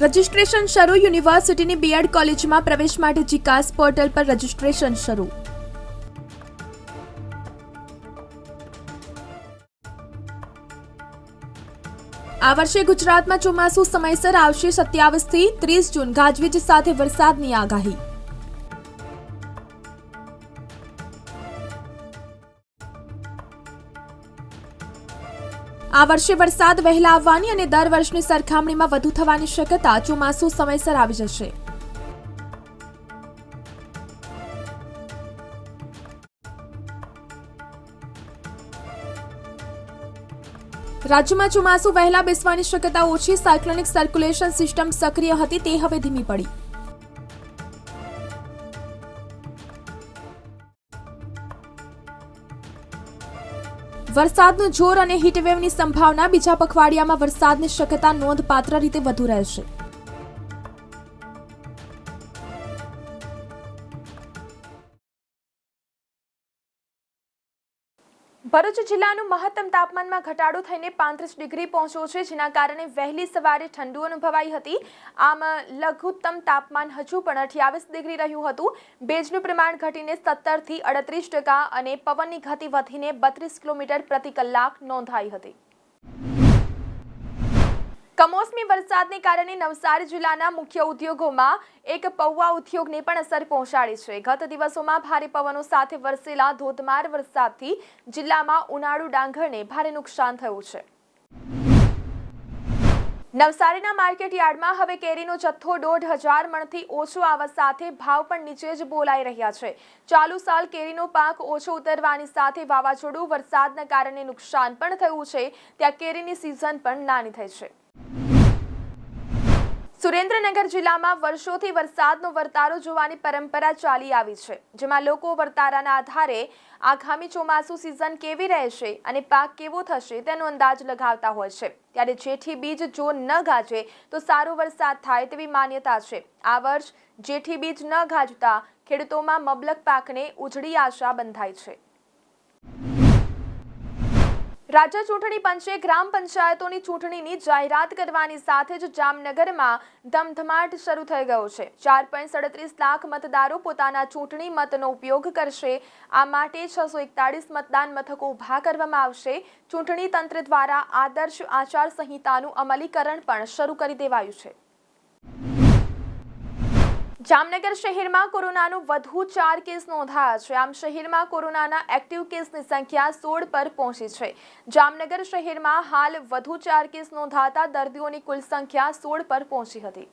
Registration શરૂ, યુનિવર્સિટીની B Ed કોલેજમાં પ્રવેશ માટે જીકાસ પોર્ટલ પર રજિસ્ટ્રેશન શરૂ. આ વર્ષે ગુજરાતમાં ચોમાસું સમયસર આવશે સત્યાવીસથી ત્રીસ જૂન. ગાજવીજ સાથે વરસાદની આગાહી. આ વર્ષે વરસાદ વહેલા આવવાની અને દર વર્ષની સરખામણીમાં વધુ થવાની શક્યતા ચોમાસું સમયસર આવી જશે. રાજ્યમાં ચોમાસું વહેલા બેસવાની શક્યતા ઓછી, સાયક્લોનિક સર્ક્યુલેશન સિસ્ટમ સક્રિય હતી, તે હવે ધીમી પડી. વરસાદનું જોર અને હીટવેવની સંભાવના બીજા પખવાડિયામાં વરસાદની શક્યતા નોંધપાત્ર રીતે વધુ રહેશે. ભરૂચ જિલ્લાનું મહત્તમ તાપમાનમાં ઘટાડો થઈને પાંત્રીસ ડિગ્રી પહોંચ્યો છે, જેના કારણે વહેલી સવારે ઠંડુ અનુભવાઈ હતી. આમ, લઘુત્તમ તાપમાન હજુ પણ અઠ્યાવીસ ડિગ્રી રહ્યું હતું. ભેજનું પ્રમાણ ઘટીને સત્તરથી અડત્રીસ ટકા અને પવનની ગતિ વધીને બત્રીસ કિલોમીટર પ્રતિ કલાક નોંધાઈ હતી. કમોસમી વરસાદને કારણે નવસારી જિલ્લાના મુખ્ય ઉદ્યોગોમાં એક પૌવા ઉદ્યોગને પણ અસર પહોંચાડી છે. ગત દિવસોમાં ભારે પવનો સાથે વરસેલા ધોધમાર વરસાદથી જિલ્લામાં ઉનાળુ ડાંગરને ભારે નુકસાન થયું છે. નવસારીના માર્કેટ યાર્ડમાં હવે કેરીનો જથ્થો દોઢ હજાર મણથી ઓછો આવવા સાથે ભાવ પણ નીચે જ બોલાઈ રહ્યા છે. ચાલુ સાલ કેરીનો પાક ઓછો ઉતરવાની સાથે વાવાઝોડું વરસાદના કારણે નુકસાન પણ થયું છે. ત્યાં કેરીની સિઝન પણ નાની થઈ છે. સુરેન્દ્રનગર જિલ્લામાં વર્ષોથી વરસાદનો વર્તારો જોવાની પરંપરા ચાલી આવી છે, જેમાં લોકો વર્તારાના આધારે આગામી ચોમાસુ સિઝન કેવી રહેશે અને પાક કેવો થશે તેનો અંદાજ લગાવતા હોય છે. ત્યારે જેઠી બીજ જો ન ગાજે તો સારો વરસાદ થાય તેવી માન્યતા છે. આ વર્ષ જેઠી બીજ ન ગાજતા ખેડૂતોમાં મબલક પાકને ઉજળી આશા બંધાઈ છે. રાજ્ય ચૂંટણી પંચે ગ્રામ પંચાયતોની ચૂંટણીની જાહેરાત કરવાની સાથે જ જામનગરમાં ધમધમાટ શરૂ થઈ ગયો છે. ચાર પોઈન્ટ સડત્રીસ લાખ મતદારો પોતાના ચૂંટણી મતનો ઉપયોગ કરશે. આ માટે છસો એકતાળીસ મતદાન મથકો ઊભા કરવામાં આવશે. ચૂંટણી તંત્ર દ્વારા આદર્શ આચાર સંહિતાનું અમલીકરણ પણ શરૂ કરી દેવાયું છે. જામનગર શહેરમાં કોરોનાનું વધુ ચાર કેસ નોંધાયા છે. આમ શહેરમાં કોરોનાના એક્ટિવ કેસની સંખ્યા સોળ પર પહોંચી છે. જામનગર શહેરમાં હાલ વધુ ચાર કેસ નોંધાતા દર્દીઓની કુલ સંખ્યા સોળ પર પહોંચી હતી.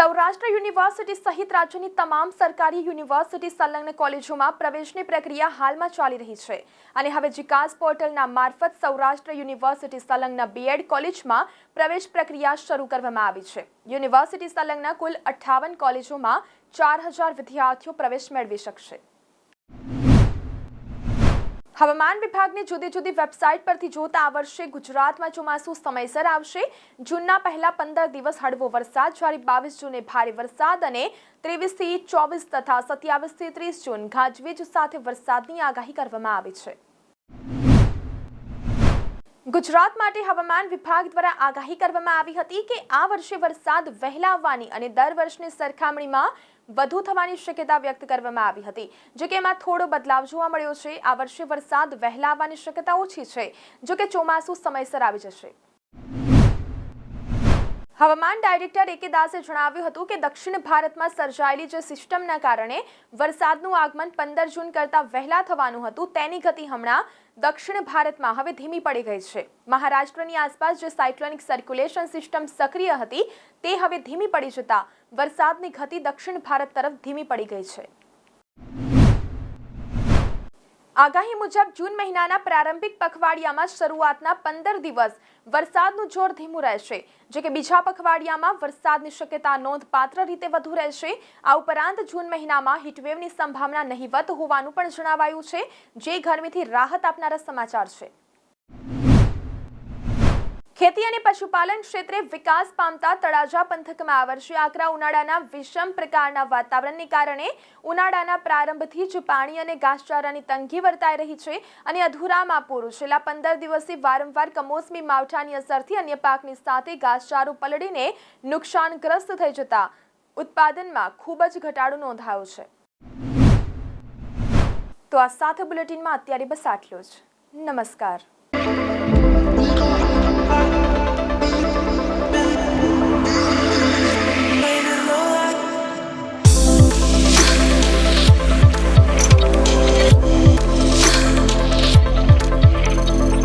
સૌરાષ્ટ્ર યુનિવર્સિટી સહિત રાજ્યની તમામ સરકારી યુનિવર્સિટી સંલગ્ન કોલેજોમાં પ્રવેશની પ્રક્રિયા હાલમાં ચાલી રહી છે. અને હવે જીકાસ પોર્ટલના મારફત સૌરાષ્ટ્ર યુનિવર્સિટી સંલગ્ન બીએડ કોલેજમાં પ્રવેશ પ્રક્રિયા શરૂ કરવામાં આવી છે. યુનિવર્સિટી સંલગ્ન કુલ અઠ્ઠાવન કોલેજોમાં ચાર હજાર વિદ્યાર્થીઓ પ્રવેશ મેળવી શકશે. હવામાન વિભાગની જુદી જુદી વેબસાઇટ પરથી જોતા આ વર્ષે ગુજરાતમાં ચોમાસું સમયસર આવશે. જૂનના પહેલા પંદર દિવસ હળવો વરસાદ, જ્યારે બાવીસ જૂને ભારે વરસાદ અને ત્રેવીસથી ચોવીસ તથા સત્યાવીસથી ત્રીસ જૂન ગાજવીજ સાથે વરસાદની આગાહી કરવામાં આવી છે. ગુજરાત માટે હવામાન વિભાગ દ્વારા આગાહી કરવામાં આવી હતી કે આ વર્ષે વરસાદ વહેલા આવવાની અને દર વર્ષની સરખામણીમાં વધુ થવાની શક્યતા વ્યક્ત કરવામાં આવી હતી. જો કે એમાં થોડો બદલાવ જોવા મળ્યો છે. આ વર્ષે વરસાદ વહેલા આવવાની શક્યતા ઓછી છે. જો કે ચોમાસું સમયસર આવી જશે. હવામાન ડાયરેક્ટર એકે દાસે જણાવ્યું હતું કે દક્ષિણ ભારતમાં સર્જાયેલી જે સિસ્ટમના કારણે વરસાદનું આગમન પંદર જૂન કરતાં વહેલા થવાનું હતું, તેની ગતિ હમણાં દક્ષિણ ભારતમાં હવે ધીમી પડી ગઈ છે. મહારાષ્ટ્રની આસપાસ જે સાયક્લોનિક સર્ક્યુલેશન સિસ્ટમ સક્રિય હતી, તે હવે ધીમી પડી જતા વરસાદની ગતિ દક્ષિણ ભારત તરફ ધીમી પડી ગઈ છે. આગાહી મુજબ જૂન મહિનાના પ્રારંભિક પખવાડિયામાં શરૂઆતના પંદર દિવસ વરસાદનું જોર ધીમું રહેશે. જો કે બીજા પખવાડિયામાં વરસાદની શક્યતા નોંધપાત્ર રીતે વધુ રહેશે. આ ઉપરાંત જૂન મહિનામાં હીટવેવની સંભાવના નહીવત હોવાનું પણ જણાવાયું છે. જે ગરમીથી રાહત આપનારા સમાચાર છે. ખેતી અને પશુપાલન ક્ષેત્રે વિકાસ પામતા તળાજા પંથકમાં આ વર્ષે આકરા ઉનાળાના વિષમ પ્રકારના વાતાવરણને કારણે ઉનાળાના પ્રારંભથી જ પાણી અને ઘાસચારાની તંગી વર્તાઈ રહી છે અને અધૂરામાં પૂરું. છેલ્લા પંદર દિવસથી વારંવાર કમોસમી માવઠાની અસરથી અન્ય પાકની સાથે ઘાસચારો પલળીને નુકસાનગ્રસ્ત થઈ જતા ઉત્પાદનમાં ખૂબ જ ઘટાડો નોંધાયો છે. તો આ સાથે બુલેટિનમાં અત્યારે બસ આટલું જ. નમસ્કાર.